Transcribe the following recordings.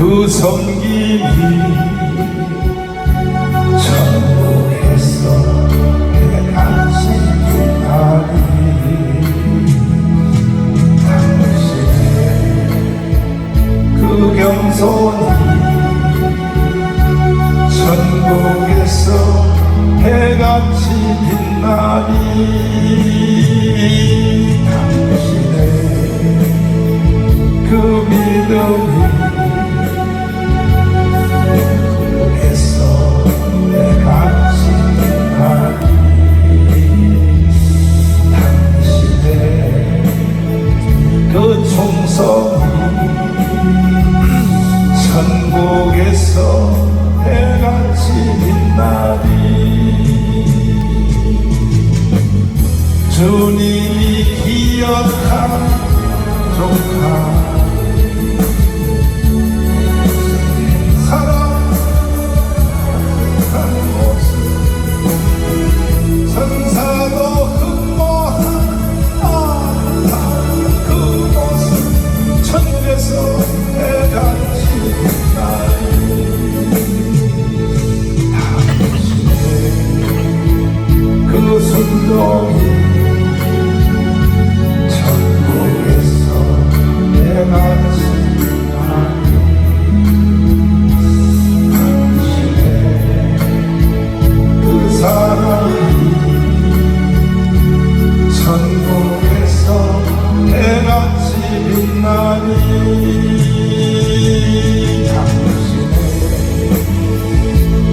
그 섬김이 천국에서 내 당신 구하리 당신의 그 겸손이 천국에서 해같이 빛나리 어디서 해가 지는 날이? 주님이 기억한 조카.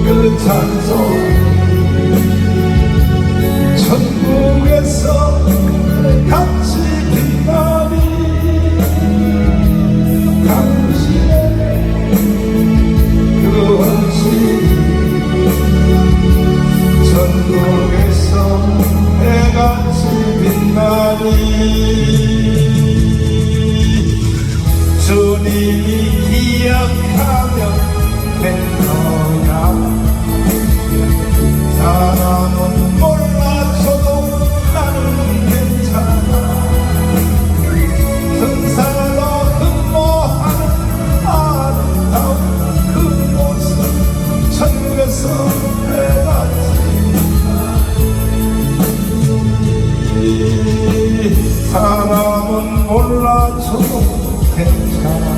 그 그 찬송. 천국에서 같이 사람은 몰라서 괜찮아.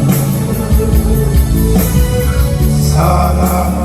사람